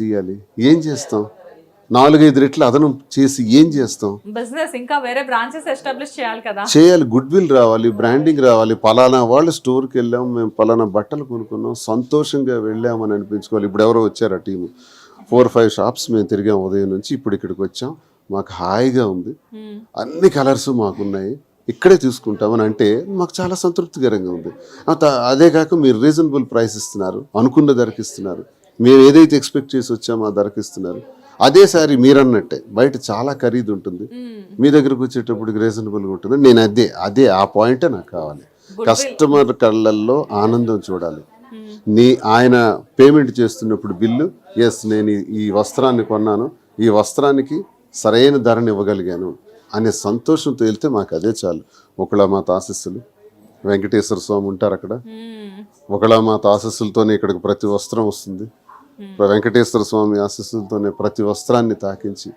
చేయాలి. ఏం చేస్తాం? నాలుగైదు రెట్లు అదనం చేసి ఏం చేస్తాం? బిజినెస్ ఇంకా వేరే బ్రాంచెస్ ఎస్టాబ్లిష్ చేయాలి కదా. చేయాలి గుడ్ విల్ రావాలి బ్రాండింగ్ రావాలి. పలానా వాళ్ళు స్టోర్కి వెళ్ళాం మేము పలానా బట్టలు కొనుక్కున్నాం సంతోషంగా వెళ్ళామని అనిపించుకోవాలి. ఇప్పుడు ఎవరో వచ్చారు ఆ టీము ఫోర్ ఫైవ్ షాప్స్ మేము తిరిగాం ఉదయం నుంచి ఇప్పుడు ఇక్కడికి వచ్చాం. మాకు హాయిగా ఉంది. మ్మ్. అన్ని కలర్స్ మాకున్నాయి. ఇక్కడే తీసుకుంటామని అంటే మాకు చాలా సంతృప్తికరంగా ఉంది. అదే కాక మీరు రీజనబుల్ ప్రైస్ ఇస్తున్నారు అనుకున్న ధరకి ఇస్తున్నారు. మేము ఏదైతే ఎక్స్పెక్ట్ చేసి వచ్చామో ఆ ధరకి ఇస్తున్నారు. అదే సారి మీరన్నట్టే బయట చాలా ఖరీదు ఉంటుంది. మీ దగ్గరకు వచ్చేటప్పటికి రీజనబుల్గా ఉంటుంది. నేను అదే అదే ఆ పాయింటే నాకు కావాలి. కస్టమర్ కళ్ళల్లో ఆనందం చూడాలి. నీ ఆయన పేమెంట్ చేస్తున్నప్పుడు బిల్లు ఎస్ నేను ఈ- వస్త్రాన్ని కొన్నాను. ఈ వస్త్రానికి సరైన ధరని ఇవ్వగలిగాను అనే సంతోషంతో వెళ్తే మాకు అదే చాలు. ఒకళమాత ఆశస్సులు. వెంకటేశ్వర స్వామి ఉంటారు అక్కడ. ఒకళమాత ఆశస్సులతోనే ఇక్కడికి ప్రతి వస్త్రం వస్తుంది. వెంకటేశ్వర స్వామి ఆశస్సులతోనే ప్రతి వస్త్రాన్ని తాకించి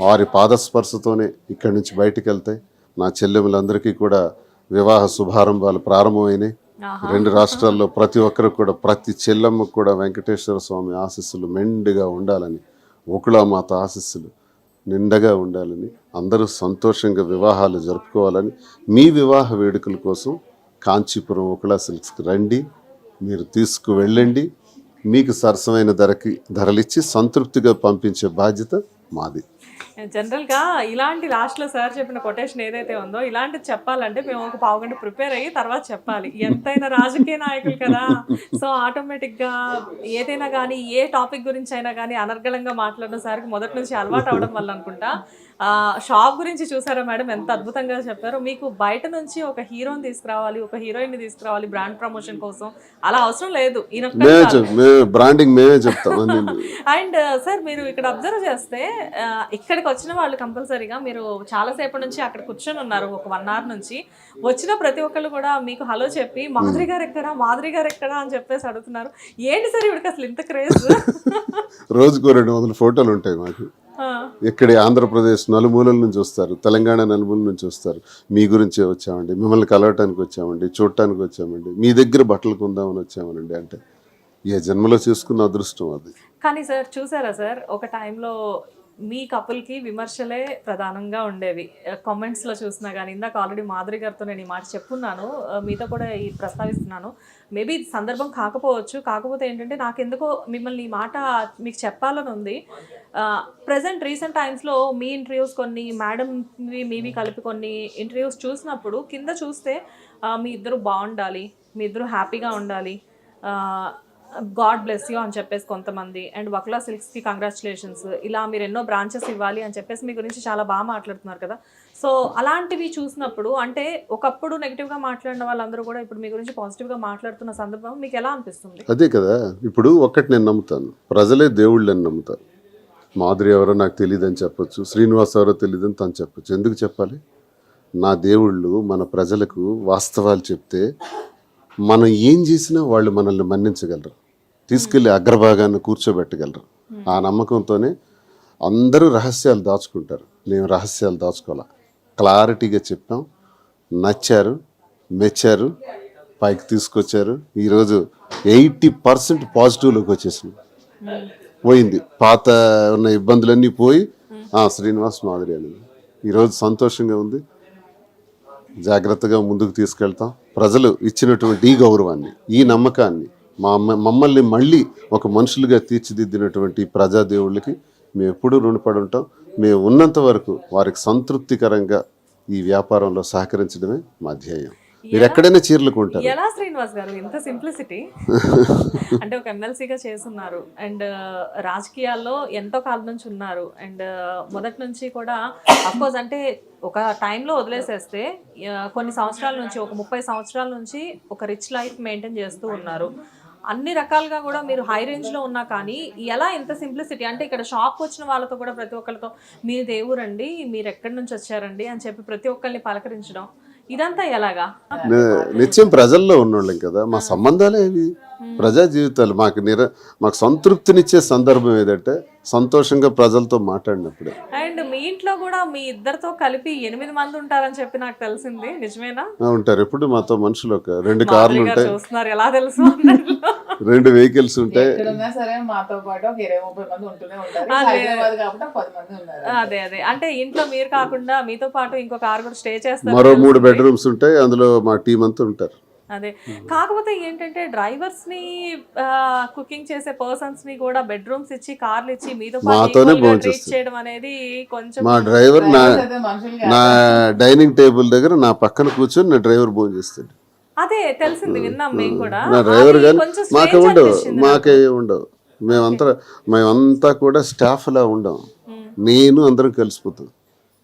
వారి పాదస్పర్శతోనే ఇక్కడి నుంచి బయటికి వెళ్తాయి. నా చెల్లెములందరికీ కూడా వివాహ శుభారంభాలు ప్రారంభమైనాయి. రెండు రాష్ట్రాల్లో ప్రతి ఒక్కరు కూడా ప్రతి చెల్లెమ్మకు కూడా వెంకటేశ్వర స్వామి ఆశీస్సులు మెండుగా ఉండాలని ఒకళామాత ఆశీస్సులు నిండగా ఉండాలని అందరూ సంతోషంగా వివాహాలు జరుపుకోవాలని మీ వివాహ వేడుకల కోసం కాంచీపురం ఒకళా సిల్క్స్కి రండి. మీరు తీసుకు వెళ్ళండి మీకు సరసమైన ధరకి ధరలిచ్చి సంతృప్తిగా పంపించే బాధ్యత మాది. జనరల్గా ఇలాంటి లాస్ట్లో సార్ చెప్పిన కొటేషన్ ఏదైతే ఉందో ఇలాంటిది చెప్పాలంటే మేము ఒక పావు గంట ప్రిపేర్ అయ్యి తర్వాత చెప్పాలి. ఎంతైనా రాజకీయ నాయకులు కదా. సో ఆటోమేటిక్గా ఏదైనా కానీ ఏ టాపిక్ గురించి అయినా కానీ అనర్గళంగా మాట్లాడడం సార్కి మొదటి నుంచి అలవాటు అవడం వల్ల అనుకుంటా. ఆ, షాప్ గురించి చూసారా మేడం? ఎంత అద్భుతంగా చెప్పారో. మీకు బయట నుంచి ఒక హీరోని తీసుకురావాలి ఒక హీరోయిన్ని తీసుకురావాలి బ్రాండ్ ప్రమోషన్ కోసం. అలా అవసరం లేదు. బ్రాండింగ్ మేమే చెప్తాం అన్ని. అండ్ సార్ మీరు ఇక్కడ అబ్జర్వ్ చేస్తే ఆ, ఇక్కడికి వచ్చిన వాళ్ళు కంపల్సరీగా మీరు చాలాసేపటి నుంచి అక్కడ కూర్చొని ఉన్నారు ఒక వన్ అవర్ నుంచి. వచ్చిన ప్రతి ఒక్కళ్ళు కూడా మీకు హలో చెప్పి మాధురి గారు ఎక్కడా? మాధురి గారు ఎక్కడా? అని చెప్పేసి అడుగుతున్నారు. ఏంటి సార్ ఇవిడికి అసలు ఇంత క్రేజ్? రోజుకో రెండు వందల ఫోటోలు ఉంటాయి మాకు. ఇక్కడి ఆంధ్రప్రదేశ్ నలుమూలల నుంచి వస్తారు తెలంగాణ నలుమూల నుంచి వస్తారు. మీ గురించే వచ్చామండి మిమ్మల్ని కలవటానికి వచ్చామండి చూడటానికి వచ్చామండి మీ దగ్గర బట్టలు కొందామని వచ్చామనండి అంటే. ఏ జన్మలో చేసుకున్న అదృష్టం అది. కానీ సార్ చూసారా సార్ ఒక టైంలో మీ కపుల్కి విమర్శలే ప్రధానంగా ఉండేవి. కామెంట్స్లో చూసినా కానీ ఇందాక ఆల్రెడీ మాధురి గారితో నేను ఈ మాట చెప్పున్నాను. మీతో కూడా ఈ ప్రస్తావిస్తున్నాను. మేబీ ఇది సందర్భం కాకపోవచ్చు. కాకపోతే ఏంటంటే నాకెందుకో మిమ్మల్ని ఈ మాట మీకు చెప్పాలని ఉంది. ప్రజెంట్ రీసెంట్ టైమ్స్లో మీ ఇంటర్వ్యూస్ కొన్ని మేడం మీవి కలిపి కొన్ని ఇంటర్వ్యూస్ చూసినప్పుడు కింద చూస్తే మీ ఇద్దరు బాగుండాలి మీ ఇద్దరు హ్యాపీగా ఉండాలి. గాడ్ బ్లెస్ యూ అని చెప్పేసి కొంతమంది. అండ్ వక్లా సిల్క్స్కి కంగ్రాచులేషన్స్. ఇలా మీరు ఎన్నో బ్రాంచెస్ ఇవ్వాలి అని చెప్పేసి మీ గురించి చాలా బాగా మాట్లాడుతున్నారు కదా. సో అలాంటివి చూసినప్పుడు అంటే ఒకప్పుడు నెగిటివ్గా మాట్లాడిన వాళ్ళందరూ కూడా ఇప్పుడు మీ గురించి పాజిటివ్గా మాట్లాడుతున్న సందర్భం మీకు ఎలా అనిపిస్తుంది? అదే కదా. ఇప్పుడు ఒక్కటి నేను నమ్ముతాను. ప్రజలే దేవుళ్ళని నమ్ముతారు. మాధురి ఎవరో నాకు తెలియదని చెప్పొచ్చు. శ్రీనివాస్ ఎవరో తెలియదని తను చెప్పొచ్చు. ఎందుకు చెప్పాలి? నా దేవుళ్ళు మన ప్రజలకు వాస్తవాలు చెప్తే మనం ఏం చేసినా వాళ్ళు మనల్ని మన్నించగలరు. తీసుకెళ్ళి అగ్రభాగాన్ని కూర్చోబెట్టగలరు. ఆ నమ్మకంతోనే అందరూ రహస్యాలు దాచుకుంటారు. మేము రహస్యాలు దాచుకోవాలా? క్లారిటీగా చెప్పాం. నచ్చారు. మెచ్చారు. పైకి తీసుకొచ్చారు. ఈరోజు ఎయిటీ పర్సెంట్ పాజిటివ్లోకి వచ్చేసింది. పోయింది. పాత ఉన్న ఇబ్బందులన్నీ పోయి శ్రీనివాస్ మాదిరి అని ఈరోజు సంతోషంగా ఉంది. జాగ్రత్తగా ముందుకు తీసుకెళ్తాం. ప్రజలు ఇచ్చినటువంటి ఈ గౌరవాన్ని ఈ నమ్మకాన్ని మా మమ్మల్ని మళ్ళీ ఒక మనుషులుగా తీర్చిదిద్దినటువంటి ప్రజాదేవుళ్ళకి మేము ఎప్పుడూ రుణపడి ఉంటాం. మేము ఉన్నంత వరకు వారికి సంతృప్తికరంగా ఈ వ్యాపారంలో సహకరించడమే మా ధ్యేయం. మీరు ఎక్కడైనా చీరలు కొంటారు. ఎలా శ్రీనివాస్ గారు? ఇంత సింప్లిసిటీ అంటే ఒక ఎమ్మెల్సీగా చేస్తున్నారు. అండ్ రాజకీయాల్లో ఎంతో కాలం నుంచి ఉన్నారు. అండ్ మొదటి నుంచి కూడా అఫ్కోర్స్ అంటే ఒక టైంలో వదిలేసేస్తే కొన్ని సంవత్సరాల నుంచి ఒక ముప్పై సంవత్సరాల నుంచి ఒక రిచ్ లైఫ్ మెయింటైన్ చేస్తూ ఉన్నారు. అన్ని రకాలుగా కూడా మీరు హై రేంజ్లో ఉన్నా కానీ ఎలా ఇంత సింప్లిసిటీ అంటే ఇక్కడ షాప్ వచ్చిన వాళ్ళతో కూడా ప్రతి ఒక్కరితో మీ దేవురండి మీరు ఎక్కడి నుంచి వచ్చారండి? అని చెప్పి ప్రతి ఒక్కరిని పలకరించడం ఇదంతా ఎలాగా? నిత్యం ప్రజల్లో ఉన్నోళ్ళం కదా మా సంబంధాలే ఇవి ప్రజా జీవితాలు మాకు నిర మాకు సంతృప్తినిచ్చే సందర్భం ఏదంటే సంతోషంగా ప్రజలతో మాట్లాడినప్పుడే. అండ్ మీ ఇంట్లో కూడా మీ ఇద్దరితో కలిపి ఎనిమిది మంది ఉంటారని చెప్పి నాకు తెలిసింది. నిజమేనా? ఉంటారు. ఎప్పుడు మాతో మనుషులు ఒక రెండు కార్లు ఉంటాయి చూస్తున్నారు. ఎలా తెలుసు. రెండు వెహికల్స్ ఉంటాయి ఎక్కడున్నా సరే మాతో పాటు ఒక ఇరవై ముప్పై మంది ఉంటూనే ఉంటారు. అదే. అదే అదే. అంటే ఇంట్లో మీరు కాకుండా మీతో పాటు ఇంకొక ఆరుగురు స్టే చేస్తారు మరో మూడు. బెడ్రూమ్స్ ఉంటాయి అందులో మా టీం అంతా ఉంటారు. అదే. కాకపోతే ఏంటంటే డ్రైవర్స్ని కుకింగ్ చేసే పర్సన్స్ని కూడా బెడ్రూమ్స్ ఇచ్చి కార్లు ఇచ్చి మీతో మాతోనే చేయడం అనేది కొంచెం మా డ్రైవర్ నా డైనింగ్ టేబుల్ దగ్గర నా పక్కన కూర్చొని నా డ్రైవర్ భోజనం చేస్తాడు. అదే తెలిసింది విన్నాం మేము కూడా. డ్రైవర్ మాకే ఉండవు మాకే ఉండవు మేమంతా మేమంతా కూడా స్టాఫ్ లా ఉండం. నేను అందరం కలిసిపోతాం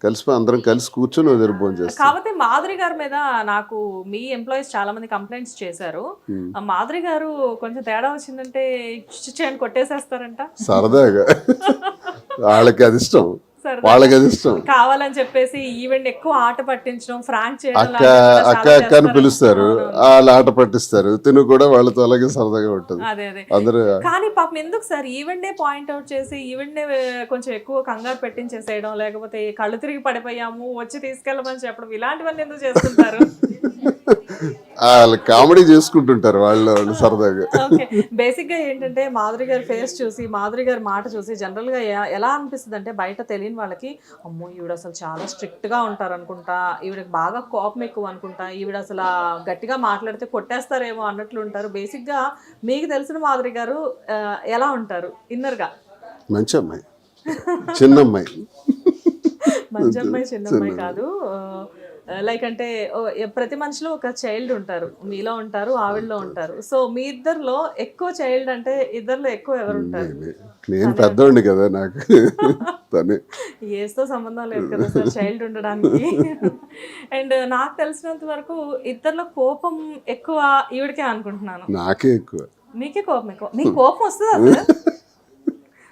కలిసిపోయి అందరం కలిసి కూర్చొని వదిలి భోజనం చేస్తాం. కాకపోతే మాధురి గారి మీద నాకు మీ ఎంప్లాయీస్ చాలా మంది కంప్లైంట్స్ చేశారు. మాధురి గారు కొంచెం తేడా వచ్చిందంటే చేయండి కొట్టేసేస్తారంట. సరదాగా. వాళ్ళకి అది ఇష్టం. వాళ్ళకి అది ఇష్టం. కావాలని చెప్పేసి ఈవెంట్ ఎక్కువ ఆట పట్టించడం ఫ్రాంక్ చేయడం అక్క అక్క అక్క అని. పిలుస్తారు. వాళ్ళు ఆట పట్టిస్తారు. తిను కూడా వాళ్ళతో అలాగే సరదాగా ఉంటుంది. అదే అదే. అందరూ కానీ పాపం ఎందుకు సార్? ఈవెంట్ పాయింట్ అవుట్ చేసి ఈవెంట్ కొంచెం ఎక్కువ కంగారు పెట్టించేసేయడం లేకపోతే కళ్ళు తిరిగి పడిపోయాము వచ్చి తీసుకెళ్ళమని చెప్పడం ఇలాంటివన్నీ ఎందుకు చేస్తుంటారు? వాళ్ళు కామెడీ చేసుకుంటుంటారు వాళ్ళు వాళ్ళు సరదాగా. బేసిక్గా ఏంటంటే మాధురి గారి ఫేస్ చూసి మాధురి గారి మాట చూసి జనరల్గా ఎలా అనిపిస్తుంది అంటే బయట తెలియని వాళ్ళకి అమ్మో ఈవిడ అసలు చాలా స్ట్రిక్ట్గా ఉంటారు అనుకుంటా ఈవిడకి బాగా కోపం ఎక్కువ అనుకుంటా ఈవిడ అసలు గట్టిగా మాట్లాడితే కొట్టేస్తారేమో అన్నట్లు ఉంటారు. బేసిక్గా మీకు తెలిసిన మాధురి గారు ఎలా ఉంటారు? ఇన్నర్గా మంచి అమ్మాయి. చిన్న అమ్మాయి మంచి అమ్మాయి చిన్న అమ్మాయి కాదు. లైక్ అంటే ఓ, ఎ- ప్రతి మనిషిలో ఒక చైల్డ్ ఉంటారు. మీలో ఉంటారు ఆవిడలో ఉంటారు. సో మీ ఇద్దరిలో ఎక్కువ చైల్డ్ అంటే ఇద్దరిలో ఎక్కువ ఎవరు ఉంటారు? నేనే. కదా నాకు. తనే. ఏస్తో సంబంధం లేదు కదా సార్ చైల్డ్ ఉండడానికి. అండ్ నాకు తెలిసినంత వరకు ఇద్దరిలో కోపం ఎక్కువ ఈవిడకే అనుకుంటున్నాను. నాకే ఎక్కువ. మీకే కోపం ఎక్కువ. మీకు కోపం వస్తుందా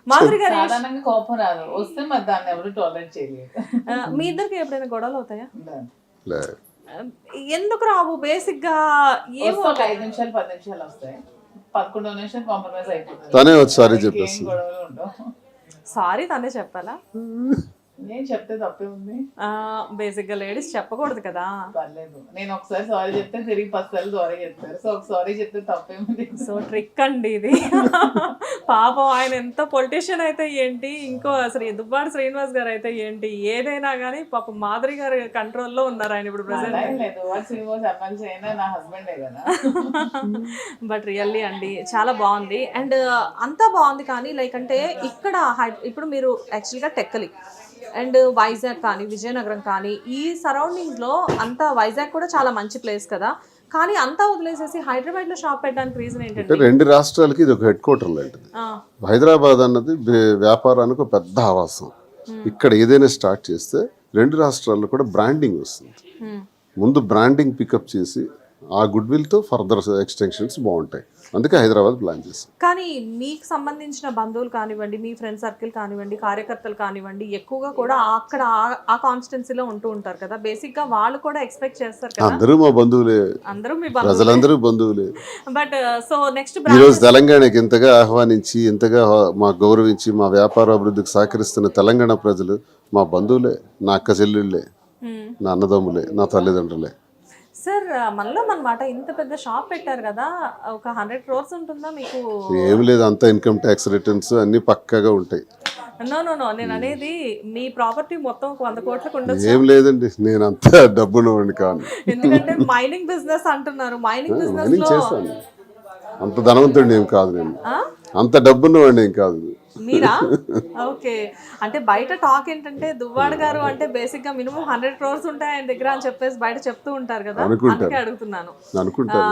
మాధురి గారు సాధారణంగా కోపం రాదు. వస్తే మరి దాన్ని ఎవరు టాలరేట్ చేయలేదు ఆ, మీ ఇద్దరికి ఎప్పుడైనా గొడవలు అవుతాయా? ఎందుకు రావు? బేసిక్గా ఏమో ఒక ఐదు నిమిషాలు పది నిమిషాలు వస్తాయి. పదకొండో నిమిషం కాంప్రమైజ్ అయిపోతుంది. తనే వచ్చి సారీ ఉండవు. సారీ తనే చెప్పాలా? నేను చెప్తే తప్పే ఉంది. బేసిక్గా లేడీస్ చెప్పకూడదు కదా. పర్లేదు. నేను ఒకసారి సారీ చెప్తే తిరిగి పది సార్లు సారీ చెప్తారు. సో ఒక సారీ చెప్తే తప్పేముంది సో ట్రిక్ అండి ఇది. పాపం ఆయన ఎంత పొలిటీషియన్ అయితే ఏంటి ఇంకో శ్రీ దుబ్బాడు శ్రీనివాస్ గారు అయితే ఏంటి ఏదైనా కానీ పాపం మాధురి గారి కంట్రోల్లో ఉన్నారు ఆయన ఇప్పుడు ప్రజెంట్ బట్ రియల్లీ అండి చాలా బాగుంది. అండ్ అంతా బాగుంది కానీ లైక్ అంటే ఇక్కడ ఇప్పుడు మీరు యాక్చువల్గా టెక్కలి. అండ్ వైజాగ్ కానీ విజయనగరం కానీ ఈ సరౌండింగ్స్లో అంతా వైజాగ్ కూడా చాలా మంచి ప్లేస్ కదా. కానీ అంతా వదిలేసేసి హైదరాబాద్లో షాప్ పెట్టడానికి రీజన్ ఏంటంటే రెండు రాష్ట్రాలకి ఇది ఒక హెడ్ క్వార్టర్ లాంటిది హైదరాబాద్ అన్నది వ్య- వ్యాపారానికి ఒక పెద్ద ఆవాసం. ఇక్కడ ఏదైనా స్టార్ట్ చేస్తే రెండు రాష్ట్రాల్లో కూడా బ్రాండింగ్ వస్తుంది. ముందు బ్రాండింగ్ పికప్ చేసి ఆ గుడ్ విల్తో ఫర్దర్ ఎక్స్టెన్షన్స్ బాగుంటాయి అందుకే హైదరాబాద్ ప్లాన్ చేస్తాం కానీ మీకు సంబంధించిన బంధువులు కానివ్వండి మీ ఫ్రెండ్ సర్కిల్ కానివ్వండి కార్యకర్తలు కానివ్వండి ఎక్కువగా కూడా అక్కడ ఆ- కాన్స్టిట్యున్సీలో ఉంటూ ఉంటారు కదా. బేసిక్గా వాళ్ళు కూడా ఎక్స్పెక్ట్ చేస్తారు కదా. అందరూ మా బంధువులే. అందరూ మీ ప్రజలందరూ బంధువులే. బట్ సో నెక్స్ట్ ఈరోజు తెలంగాణకి ఇంతగా ఆహ్వానించి ఇంతగా మా గౌరవించి మా వ్యాపార అభివృద్ధికి సహకరిస్తున్న తెలంగాణ ప్రజలు మా బంధువులే నా అక్క చెల్లెళ్ళే నా అన్నదమ్ములే నా తల్లిదండ్రులే. సార్ మనలో అనమాట ఇంత పెద్ద షాప్ పెట్టారు కదా ఒక హండ్రెడ్ క్రోర్స్ ఉంటుందా మీకు? ఏం లేదు అంతా ఇన్కమ్ ట్యాక్స్ రిటర్న్స్ అన్ని పక్కాగా ఉంటాయి. నో నో నో నేను అనేది మీ ప్రాపర్టీ మొత్తం ఒక వంద కోట్లకు ఉండొచ్చు? ఏం లేదండి నేను అంత డబ్బున్నవాడిని కాను. ఎందుకంటే మైనింగ్ బిజినెస్ అంటున్నారు. మైనింగ్ బిజినెస్లో చేస్తాను. అంత ధనవంతుడిని ఏం కాదు నేను? అంత డబ్బున్నవాడిని ఏం కాదు. మీరా? ఓకే. అంటే బయట టాక్ ఏంటంటే దువ్వాడ గారు అంటే బేసిక్గా మినిమం హండ్రెడ్ క్రోర్స్ ఉంటాయి ఆయన దగ్గర అని చెప్పేసి బయట చెప్తూ ఉంటారు కదా. అందుకే అడుగుతున్నాను. అనుకుంటాను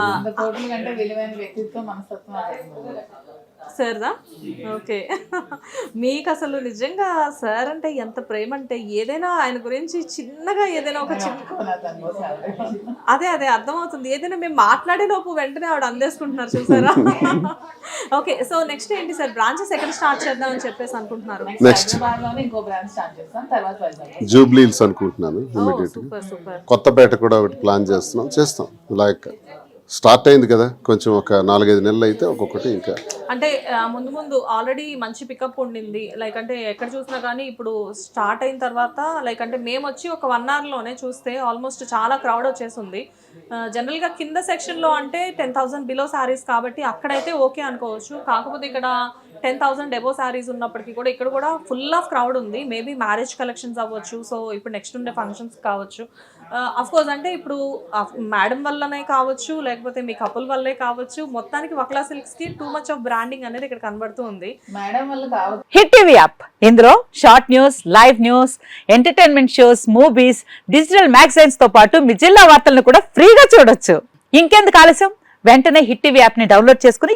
సార్దా? ఓకే. మీకు అసలు నిజంగా సార్ అంటే ఎంత ప్రేమ అంటే ఏదైనా ఆయన గురించి చిన్నగా ఏదైనా ఒక చిన్న అదే అదే అర్థమవుతుంది. ఏదైనా మేము మాట్లాడే లోపు వెంటనే ఆవిడ అందేసుకుంటున్నారు చూసారా? ఓకే సో నెక్స్ట్ ఏంటి సార్? బ్రాంచెస్ ఎక్కడ స్టార్ట్ చేద్దాం అని చెప్పేసి అనుకుంటున్నారు? నెక్స్ట్. హైదరాబాద్లోనే ఇంకో బ్రాంచ్ స్టార్ట్ చేస్తాం తర్వాత వైజాగ్ జూబ్లీల్స్ అనుకుంటున్నాను ఇమీడియట్ సూపర్ సూపర్. కొత్తపేట కూడా ఒకటి ప్లాన్ చేస్తున్నాం చేస్తాం. లైక్ స్టార్ట్ అయింది కదా కొంచెం ఒక నాలుగైదు నెలలు అయితే ఒక్కొక్కటి ఇంకా. అంటే ముందు ముందు ఆల్రెడీ మంచి పికప్ ఉండింది. లైక్ అంటే ఎక్కడ చూసినా కానీ ఇప్పుడు స్టార్ట్ అయిన తర్వాత లైక్ అంటే మేము వచ్చి ఒక వన్ అవర్లోనే చూస్తే ఆల్మోస్ట్ చాలా క్రౌడ్ వచ్చేసింది. జనరల్గా కింద సెక్షన్లో అంటే టెన్ థౌసండ్ బిలో శారీస్ కాబట్టి అక్కడైతే ఓకే అనుకోవచ్చు. కాకపోతే ఇక్కడ టెన్ థౌసండ్ డెబో శారీస్ ఉన్నప్పటికీ కూడా ఇక్కడ కూడా ఫుల్ ఆఫ్ క్రౌడ్ ఉంది. మేబీ మ్యారేజ్ కలెక్షన్స్ అవ్వచ్చు. సో ఇప్పుడు నెక్స్ట్ ఉండే ఫంక్షన్స్ కావచ్చు. అఫ్ కోర్స్ అంటే ఇప్పుడు మేడం వల్లనే కావచ్చు లేకపోతే మీ కపుల్ వల్లే కావచ్చు మొత్తానికి వక్లా సిల్క్స్కి టూ మచ్ ఆఫ్ బ్రాండింగ్ అనేది ఇక్కడ కనబడుతూ ఉంది. మేడం వల్ల కావచ్చు హిట్ టీవీ యాప్ ఇందులో short news live news entertainment shows movies digital మ్యాగజైన్స్తో పాటు మీ జిల్లా వార్తలను కూడా ఫ్రీగా చూడొచ్చు. ఇంకెందుకు ఆలస్యం? వెంటనే హిట్ టీవీ యాప్ని డౌన్లోడ్ చేసుకుని